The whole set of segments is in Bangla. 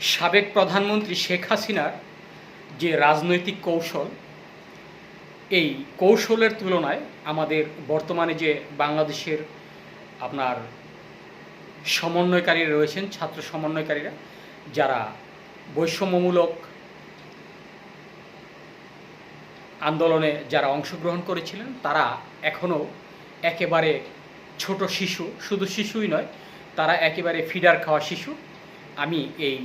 সাবেক প্রধানমন্ত্রী শেখ হাসিনার যে রাজনৈতিক কৌশল, এই কৌশলের তুলনায় আমাদের বর্তমানে যে বাংলাদেশের আপনার সমন্বয়কারীরা রয়েছেন, ছাত্র সমন্বয়কারীরা, যারা বৈষম্যমূলক আন্দোলনে যারা অংশগ্রহণ করেছিলেন, তারা এখনও একেবারে ছোট শিশু। শুধু শিশুই নয়, তারা একেবারে ফিডার খাওয়া শিশু। আমি এই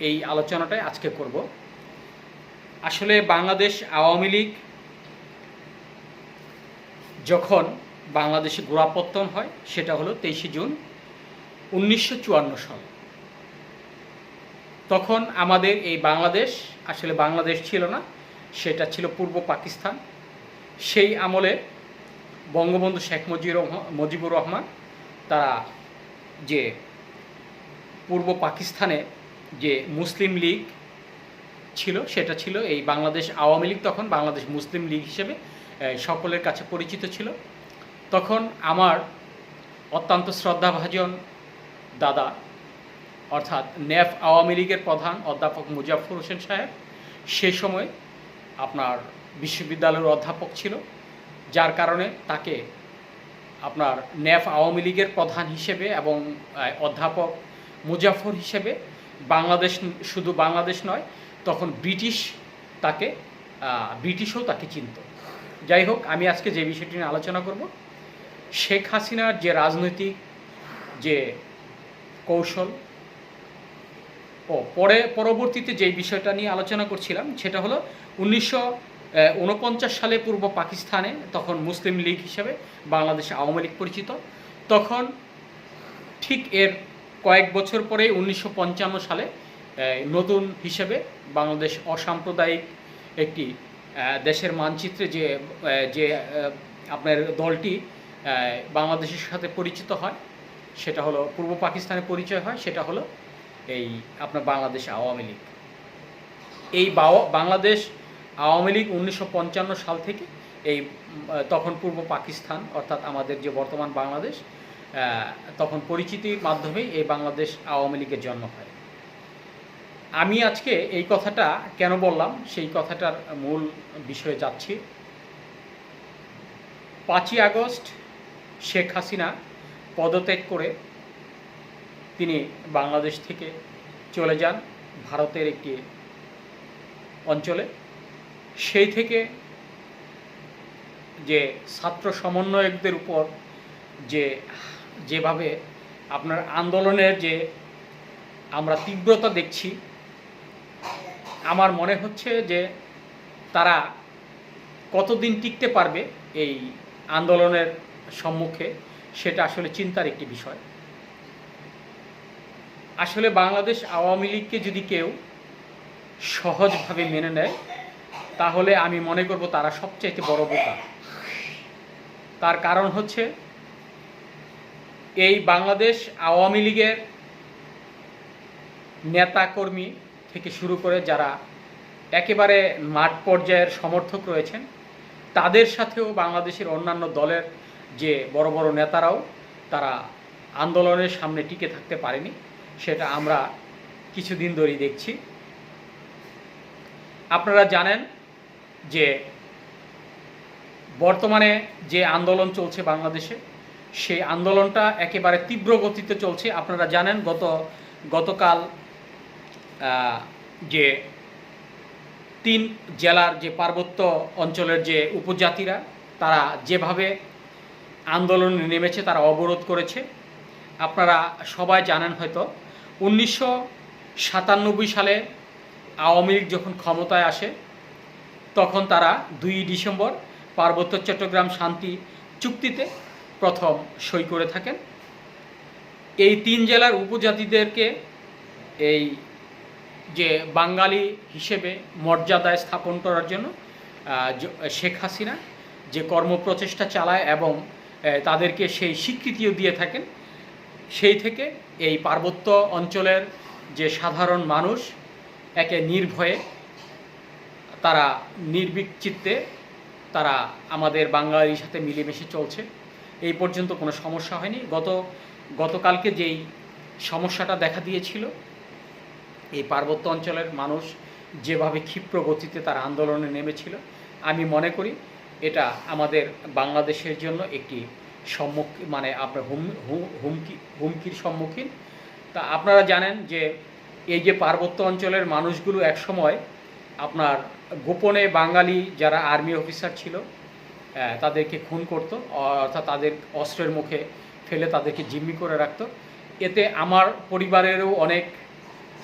এই আলোচনাটাই আজকে করব। আসলে বাংলাদেশ আওয়ামী লীগ যখন বাংলাদেশে গোড়াপত্তন হয়, সেটা হলো তেইশে জুন উনিশশো চুয়ান্ন সাল। তখন আমাদের এই বাংলাদেশ, আসলে বাংলাদেশ ছিল না, সেটা ছিল পূর্ব পাকিস্তান। সেই আমলে বঙ্গবন্ধু শেখ মুজিবুর মুজিবুর রহমান, তারা যে পূর্ব পাকিস্তানে যে মুসলিম লীগ ছিল, সেটা ছিল এই বাংলাদেশ আওয়ামী লীগ তখন, বাংলাদেশ মুসলিম লীগ হিসেবে সকলের কাছে পরিচিত ছিল। তখন আমার অত্যন্ত শ্রদ্ধাভাজন দাদা, অর্থাৎ নেফ আওয়ামী লীগের প্রধান অধ্যাপক মুজাফর হোসেন সাহেব, সে সময় আপনার বিশ্ববিদ্যালয়ের অধ্যাপক ছিল, যার কারণে তাকে আপনার নেফ আওয়ামী লীগের প্রধান হিসেবে এবং অধ্যাপক মুজাফর হিসেবে বাংলাদেশ শুধু বাংলাদেশ নয়, তখন ব্রিটিশ তাকে ব্রিটিশও তাকে চিনত। যাই হোক, আমি আজকে যে বিষয়টি নিয়ে আলোচনা করব, শেখ হাসিনার যে রাজনৈতিক যে কৌশল ও পরে, পরবর্তীতে যেই বিষয়টা নিয়ে আলোচনা করছিলাম, সেটা হলো উনিশশো উনপঞ্চাশ সালে পূর্ব পাকিস্তানে, তখন মুসলিম লীগ হিসেবে বাংলাদেশে আওয়ামী লীগ পরিচিত, তখন ঠিক এর কয়েক বছর পরে উনিশশো পঞ্চান্ন সালে নতুন হিসেবে বাংলাদেশ অসাম্প্রদায়িক একটি দেশের মানচিত্রে যে যে আপনার দলটি বাংলাদেশের সাথে পরিচিত হয়, সেটা হলো পূর্ব পাকিস্তানে পরিচয় হয়, সেটা হলো এই আপনার বাংলাদেশ আওয়ামী লীগ। এই বাংলাদেশ আওয়ামী লীগ উনিশশো পঞ্চান্ন সাল থেকে এই তখন পূর্ব পাকিস্তান, অর্থাৎ আমাদের যে বর্তমান বাংলাদেশ তখন পরিচিতির মাধ্যমেই এই বাংলাদেশ আওয়ামী লীগের জন্ম হয়। আমি আজকে এই কথাটা কেন বললাম? সেই কথাটার মূল বিষয়ে যাচ্ছি। পাঁচই আগস্ট শেখ হাসিনা পদত্যাগ করে তিনি বাংলাদেশ থেকে চলে যান ভারতের একটি অঞ্চলে। সেই থেকে যে ছাত্র সমন্বয়কদের উপর যে, যেভাবে আপনার আন্দোলনের যে আমরা তীব্রতা দেখছি, আমার মনে হচ্ছে যে তারা কতদিন টিকতে পারবে এই আন্দোলনের সম্মুখে, সেটা আসলে চিন্তার একটি বিষয়। আসলে বাংলাদেশ আওয়ামী লীগকে যদি কেউ সহজভাবে মেনে নেয়, তাহলে আমি মনে করব তারা সবচাইতে বড় বোকা। তার কারণ হচ্ছে এই বাংলাদেশ আওয়ামী লীগের নেতাকর্মী থেকে শুরু করে যারা একেবারে মাঠ পর্যায়ের সমর্থক রয়েছেন, তাদের সাথেও বাংলাদেশের অন্যান্য দলের যে বড় বড় নেতারাও তারা আন্দোলনের সামনে টিকে থাকতে পারেনি, সেটা আমরা কিছুদিন ধরেই দেখছি। আপনারা জানেন যে বর্তমানে যে আন্দোলন চলছে বাংলাদেশে সেই আন্দোলনটা একেবারে তীব্র গতিতে চলছে। আপনারা জানেন, গত, গতকাল যে তিন জেলার যে পার্বত্য অঞ্চলের যে উপজাতিরা, তারা যেভাবে আন্দোলনে নেমেছে, তারা অবরোধ করেছে। আপনারা সবাই জানেন হয়তো, উনিশশো সাতানব্বই সালে আওয়ামী লীগ যখন ক্ষমতায় আসে, তখন তারা দুই ডিসেম্বর পার্বত্য চট্টগ্রাম শান্তি চুক্তিতে প্রথম সই করে থাকেন। এই তিন জেলার উপজাতিদেরকে এই যে বাঙালি হিসেবে মর্যাদায় স্থাপন করার জন্য শেখ হাসিনা যে কর্মপ্রচেষ্টা চালায় এবং তাদেরকে সেই স্বীকৃতিও দিয়ে থাকেন। সেই থেকে এই পার্বত্য অঞ্চলের যে সাধারণ মানুষ, একে নির্ভয়ে তারা নির্বিক চিত্তে তারা আমাদের বাঙালির সাথে মিলেমিশে চলছে। এই পর্যন্ত কোনো সমস্যা হয়নি। গত, গতকালকে যেই সমস্যাটা দেখা দিয়েছিল, এই পার্বত্য অঞ্চলের মানুষ যেভাবে ক্ষিপ্র গতিতে তার আন্দোলনে নেমেছিল, আমি মনে করি এটা আমাদের বাংলাদেশের জন্য একটি সম্মুখীন মানে আপনার হুম, হুমকি, হুমকির সম্মুখীন। তা আপনারা জানেন যে এই যে পার্বত্য অঞ্চলের মানুষগুলো একসময় আপনার গোপনে বাঙালি যারা আর্মি অফিসার ছিল তাদেরকে খুন করত, অর্থাৎ তাদের অস্ত্রের মুখে ফেলে তাদেরকে জিম্মি করে রাখত। এতে আমার পরিবারেরও অনেক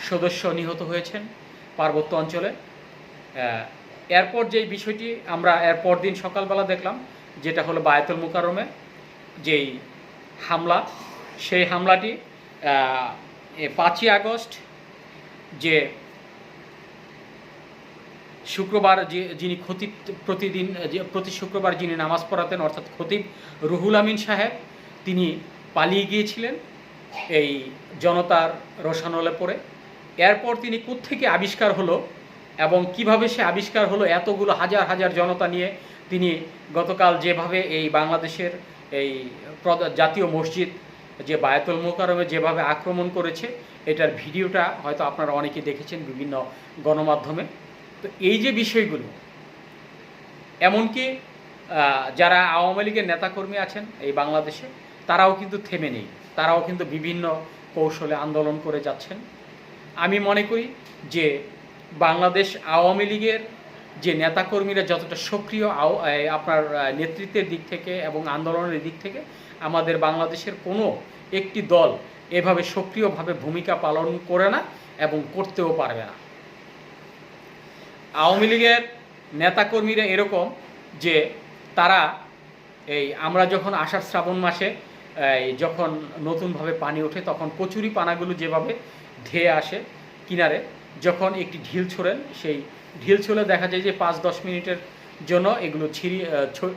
সদস্য নিহত হয়েছেন পার্বত্য অঞ্চলে। এরপর যেই বিষয়টি আমরা এরপর দিন সকালবেলা দেখলাম, যেটা হলো বায়তুল মুকাররমে যেই হামলা, সেই হামলাটি পাঁচই আগস্ট যে শুক্রবার যে, যিনি খতিব প্রতিদিন প্রতি শুক্রবার যিনি নামাজ পড়াতেন, অর্থাৎ খতিব রুহুল আমিন সাহেব, তিনি পালিয়ে গিয়েছিলেন এই জনতার রোশানলে পড়ে। এরপর তিনি থেকে আবিষ্কার হলো এবং কীভাবে সে আবিষ্কার হলো, এতগুলো হাজার হাজার জনতা নিয়ে তিনি গতকাল যেভাবে এই বাংলাদেশের এই জাতীয় মসজিদ, যে বায়াতুল মোকারমে যেভাবে আক্রমণ করেছে, এটার ভিডিওটা হয়তো আপনারা অনেকে দেখেছেন বিভিন্ন গণমাধ্যমে। তো এই যে বিষয়গুলো, এমনকি যারা আওয়ামী লীগের নেতাকর্মী আছেন এই বাংলাদেশে, তারাও কিন্তু থেমে নেই। তারাও কিন্তু বিভিন্ন কৌশলে আন্দোলন করে যাচ্ছেন। আমি মনে করি যে বাংলাদেশ আওয়ামী লীগের যে নেতাকর্মীরা যতটা সক্রিয় আও- আপনার নেতৃত্বের দিক থেকে এবং আন্দোলনের দিক থেকে, আমাদের বাংলাদেশের কোনো একটি দল এভাবে সক্রিয়ভাবে ভূমিকা পালন করে না এবং করতেও পারবে না। আওয়ামী লীগের নেতাকর্মীরা এরকম যে তারা এই আমরা যখন আষাঢ় শ্রাবণ মাসে যখন নতুনভাবে পানি ওঠে, তখন কচুরি পানাগুলো যেভাবে ধেয়ে আসে কিনারে, যখন একটি ঢিল ছোড়েন, সেই ঢিল ছোলে দেখা যায় যে পাঁচ দশ মিনিটের জন্য এগুলো ছিড়িয়ে ছ-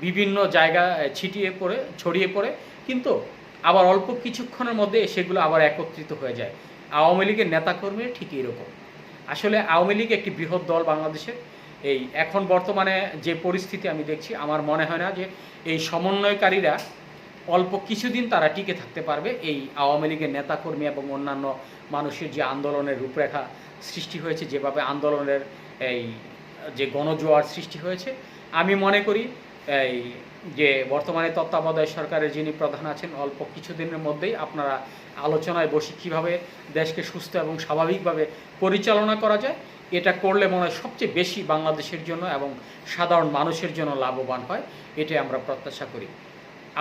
বিভিন্ন জায়গা ছিটিয়ে পড়ে, ছড়িয়ে পড়ে, কিন্তু আবার অল্প কিছুক্ষণের মধ্যে সেগুলো আবার একত্রিত হয়ে যায়। আওয়ামী লীগের নেতাকর্মীরা ঠিক এরকম আসলে আওয়ামী লীগ একটি বৃহৎ দল বাংলাদেশের এই এখন বর্তমানে যে পরিস্থিতি আমি দেখছি, আমার মনে হয় না যে এই সমন্বয়কারীরা অল্প কিছুদিন তারা টিকে থাকতে পারবে। এই আওয়ামী লীগের নেতাকর্মী এবং অন্যান্য মানুষের যে আন্দোলনের রূপরেখা সৃষ্টি হয়েছে, যেভাবে আন্দোলনের এই যে গণজোয়ার সৃষ্টি হয়েছে, আমি মনে করি এই যে বর্তমানে তত্ত্বাবধায়ক সরকারের যিনি প্রধান আছেন, অল্প কিছুদিনের মধ্যেই আপনারা আলোচনায় বসে কীভাবে দেশকে সুস্থ এবং স্বাভাবিকভাবে পরিচালনা করা যায়, এটা করলে মনে হয় সবচেয়ে বেশি বাংলাদেশের জন্য এবং সাধারণ মানুষের জন্য লাভবান হয়, এটাই আমরা প্রত্যাশা করি।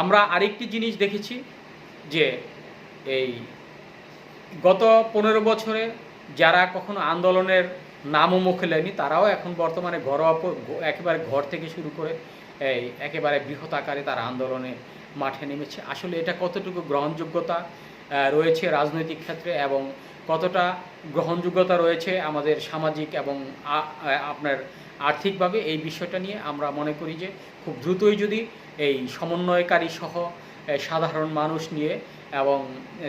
আমরা আরেকটি জিনিস দেখেছি যে এই গত পনেরো বছরে যারা কখনো আন্দোলনের নামও মুখে লেনি তারাও এখন বর্তমানে ঘরোয়া একেবারে ঘর থেকে শুরু করে এই একেবারে বৃহৎ আকারে তারা আন্দোলনে মাঠে নেমেছে। আসলে এটা কতটুকু গ্রহণযোগ্যতা রয়েছে রাজনৈতিক ক্ষেত্রে এবং কতটা গ্রহণযোগ্যতা রয়েছে আমাদের সামাজিক এবং আপনার আর্থিকভাবে এই বিষয়টা নিয়ে আমরা মনে করি যে খুব দ্রুতই যদি এই সমন্বয়কারী সহ সাধারণ মানুষ নিয়ে এবং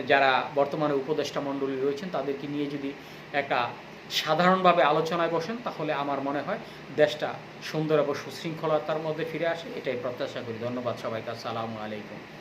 যারা বর্তমানে উপদেষ্টা মণ্ডলী রয়েছেন তাদেরকে নিয়ে যদি একটা সাধারণভাবে আলোচনায় বসেন, তাহলে আমার মনে হয় দেশটা সুন্দর এবং সুশৃঙ্খলতার মধ্যে ফিরে আসে, এটাই প্রত্যাশা করি। ধন্যবাদ সবাইকে, আসসালামু আলাইকুম।